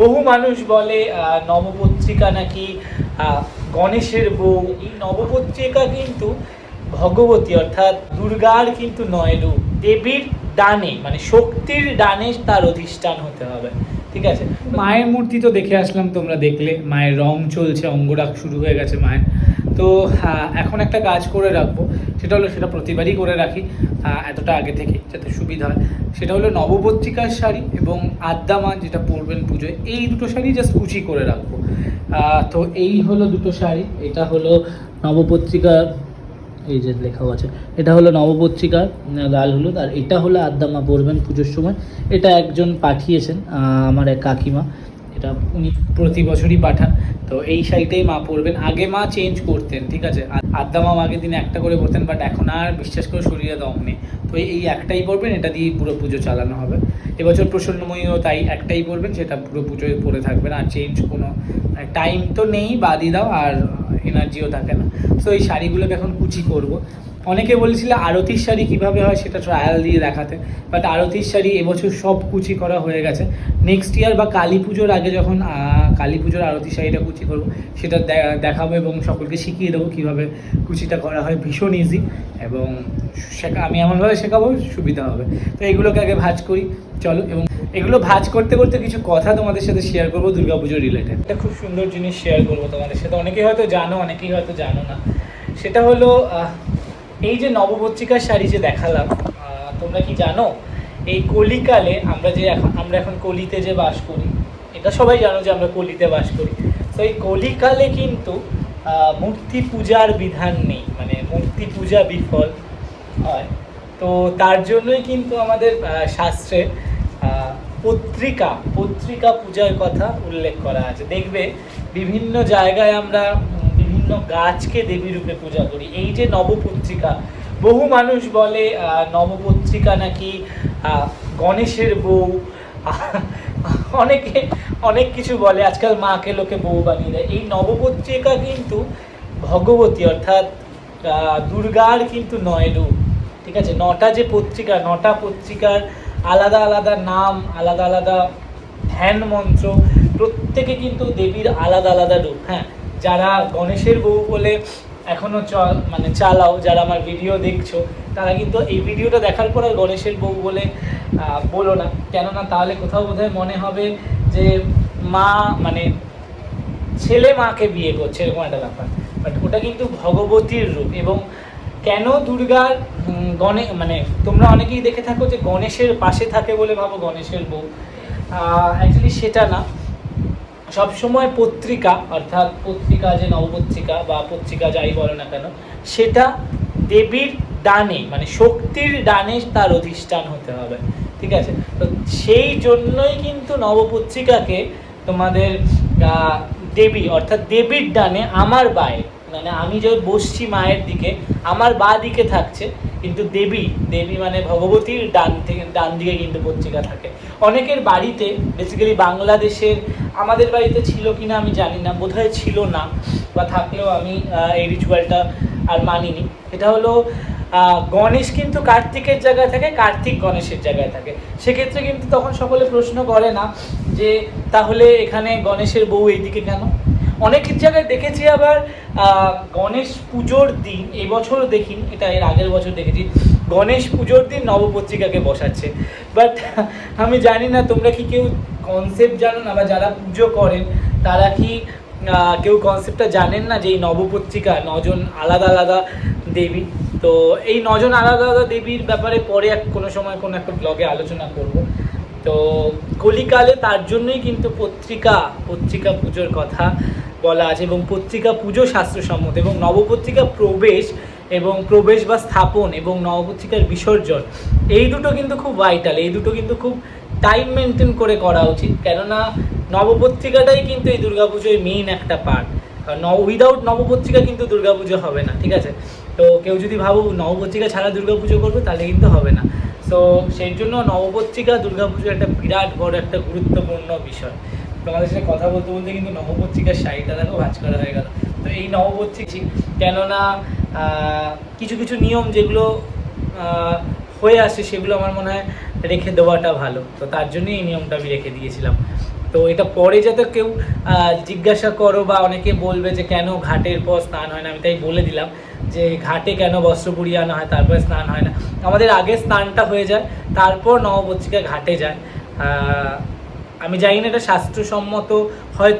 বহু মানুষ বলে নবপত্রিকা নাকি গণেশের বউ। এই নবপত্রিকা কিন্তু ভগবতী, অর্থাৎ দুর্গার কিন্তু নয় রূপ, দেবীর ডানে মানে শক্তির ডানে তার অধিষ্ঠান হতে হবে। ঠিক আছে? মায়ের মূর্তি তো দেখে আসলাম তোমরা দেখলে, মায়ের রং চলছে, অঙ্গরাগ শুরু হয়ে গেছে মায়ের। তো এখন একটা কাজ করে রাখব, সেটা হলো সেটা প্রতিবারই করে রাখি। এতটা আগে থেকে যাতে সুবিধা হয়। সেটা হলো নবপত্রিকার শাড়ি এবং আদ্দামা যেটা পরবেন পুজোয়। এই দুটো শাড়ি জাস্ট কুচি করে রাখব। তো এই হলো দুটো শাড়ি। এটা হলো নবপত্রিকার এই যে লেখাও আছে। এটা হলো নবপত্রিকার লাল হলুদ, আর এটা হলো আদ্দামা পরবেন পুজোর সময়। এটা একজন পাঠিয়েছেন আমার এক কাকিমা। এটা উনি প্রতি বছরই পাঠান। তো এই শাড়িটাই মা পরবেন। আগে মা চেঞ্জ করতেন, ঠিক আছে? আদ্যা মা আগের দিন একটা করে পরতেন বাট এখন আর বিশ্বাস করে শরীরে দম নেই। তো এই একটাই পরবেন, এটা দিয়ে পুরো পুজো চালানো হবে। এবছর প্রসন্নময়ীও তাই একটাই পরবেন, সেটা পুরো পুজোয় পরে থাকবেন, আর চেঞ্জ কোনো টাইম তো নেই বাদই দাও, আর এনার্জিও থাকে না। তো এই শাড়িগুলোকে এখন কুচি করব। অনেকে বলেছিল আরতির শাড়ি কীভাবে হয় সেটা ট্রায়াল দিয়ে দেখাতে বাট আরতির শাড়ি এবছর সব কুচি করা হয়ে গেছে। নেক্সট ইয়ার বা কালী পুজোর আগে যখন কালী পুজোর আরতির শাড়িটা কুচি করব, সেটা দেখাবো এবং সকলকে শিখিয়ে দেবো কীভাবে কুচিটা করা হয়। ভীষণ ইজি এবং শেখা, আমি এমনভাবে শেখাবো, সুবিধা হবে। তো এগুলোকে আগে ভাজ করি, চলো। এবং এগুলো ভাজ করতে করতে কিছু কথা তোমাদের সাথে শেয়ার করব দুর্গাপুজো রিলেটেড একটা খুব সুন্দর জিনিস শেয়ার করব তোমাদের সাথে। অনেকেই হয়তো জানো, অনেকেই হয়তো জানো না। সেটা হলো এই যে নবপত্রিকার শাড়ি যে দেখালাম তোমরা কি জানো? এই কলিকালে আমরা যে এখন, আমরা এখন কলিতে যে বাস করি, এটা সবাই জানো যে আমরা কলিতে বাস করি। তো এই কলিকালে কিন্তু মূর্তি পূজার বিধান নেই মানে মূর্তি পূজা বিফল হয়। তো তার জন্যই কিন্তু আমাদের শাস্ত্রে পত্রিকা পত্রিকা পূজার কথা উল্লেখ করা আছে। দেখবে বিভিন্ন জায়গায় আমরা বিভিন্ন গাছকে দেবী রূপে পূজা করি। এই যে নবপত্রিকা, বহু মানুষ বলে নবপত্রিকা নাকি গণেশের বউ। অনেকে, অনেক কিছু বলে, আজকাল মাকে লোকে বউ বানিয়ে দেয়। এই নবপত্রিকা কিন্তু ভগবতী, অর্থাৎ দুর্গার কিন্তু নয় রূপ। ঠিক আছে? নটা যে পত্রিকা, নটা পত্রিকার আলাদা আলাদা নাম, আলাদা আলাদা ধ্যান মন্ত্র, প্রত্যেকে কিন্তু দেবীর আলাদা আলাদা রূপ। হ্যাঁ? যারা গণেশের বউ বলে এখনও চল মানে চালাও, যারা আমার ভিডিও দেখছ, তারা কিন্তু এই ভিডিওটা দেখার পর আর গণেশের বউ বলে বলো না। কেননা তাহলে কোথাও বোধহয় মনে হবে যে মা মানে ছেলে মাকে বিয়ে করছে এরকম একটা ব্যাপার। বাট ওটা কিন্তু ভগবতীর রূপ এবং কেন দুর্গার গণে মানে তোমরা অনেকেই দেখে থাকো যে গণেশের পাশে থাকে বলে ভাবো গণেশের বউ। অ্যাকচুয়ালি সেটা না। সবসময় পত্রিকা, অর্থাৎ পত্রিকা যে নবপত্রিকা বা পত্রিকা যাই বলো না কেন, সেটা দেবীর ডানে মানে শক্তির ডানে তার অধিষ্ঠান হতে হবে, ঠিক আছে? তো সেই জন্যই কিন্তু নবপত্রিকাকে তোমাদের দেবী, অর্থাৎ দেবীর ডানে আমার বায়ে মানে আমি যে বসছি মায়ের দিকে, আমার বা দিকে থাকছে কিন্তু দেবী দেবী মানে ভগবতীর ডান থেকে, ডান দিকে কিন্তু পত্রিকা থাকে। অনেকের বাড়িতে বেসিক্যালি বাংলাদেশের, আমাদের বাড়িতে ছিল কি না আমি জানি না, বোধহয় ছিল না, বা থাকলেও আমি এই রিচুয়ালটা আর মানিনি। এটা হলো গণেশ কিন্তু কার্তিকের জায়গায় থাকে, কার্তিক গণেশের জায়গায় থাকে। সেক্ষেত্রে কিন্তু তখন সকলে প্রশ্ন করে না যে, তাহলে এখানে গণেশের বউ এইদিকে কেন? অনেক জায়গায় দেখেছি আবার গণেশ পুজোর দিন, এই বছরও দেখিনি, এটা এর আগের বছর দেখেছি, গণেশ পুজোর দিন নবপত্রিকাকে বসাচ্ছে। বাট আমি জানি না তোমরা কি কেউ কনসেপ্ট জানো না, বা যারা পুজো করেন, তারা কি কেউ কনসেপ্টটা জানেন না যে এই নবপত্রিকা নজন আলাদা আলাদা দেবী? তো এই নজন আলাদা আলাদা দেবীর ব্যাপারে পরে এক, কোনো সময় কোনো একটা ব্লগে আলোচনা করব। তো কলিকালে তার জন্যই কিন্তু পত্রিকা পত্রিকা পুজোর কথা। বলা আছে এবং পত্রিকা পুজো শাস্ত্রসম্মত এবং নবপত্রিকা প্রবেশ এবং প্রবেশ বা স্থাপন এবং নবপত্রিকার বিসর্জন, এই দুটো কিন্তু খুব ভাইটাল এই দুটো কিন্তু খুব টাইম মেনটেন করে করা উচিত। কেননা নবপত্রিকাটাই কিন্তু এই দুর্গাপুজোর মেইন একটা পার্ট উইদাউট নবপত্রিকা কিন্তু দুর্গাপুজো হবে না, ঠিক আছে? তো কেউ যদি ভাবো নবপত্রিকা ছাড়া দুর্গাপুজো করবে, তাহলে কিন্তু হবে না। তো সেই জন্য নবপত্রিকা দুর্গাপুজো একটা বিরাট বড় একটা গুরুত্বপূর্ণ বিষয়। তোমাদের সাথে কথা বলতে বলতে কিন্তু নবপত্রিকার শাড়িটা দেখো ভাজ করা হয়ে গেল। তো এই নবপত্রিক কেননা কিছু কিছু নিয়ম যেগুলো হয়ে আসে সেগুলো আমার মনে হয় রেখে দেওয়াটা ভালো। তো তার জন্যই এই নিয়মটা আমি রেখে দিয়েছিলাম। তো এটা পরে যাতে কেউ জিজ্ঞাসা করো বা অনেকে বলবে যে কেন ঘাটের পর স্নান হয় না, আমি তাই বলে দিলাম যে ঘাটে কেন বস্ত্র পুড়িয়ে আনা হয়, তারপরে স্নান হয় না। আমাদের আগে স্নানটা হয়ে যায়, তারপর নবপত্রিকা ঘাটে যায়। আমি জানি না এটা স্বাস্থ্যসম্মত হয়তো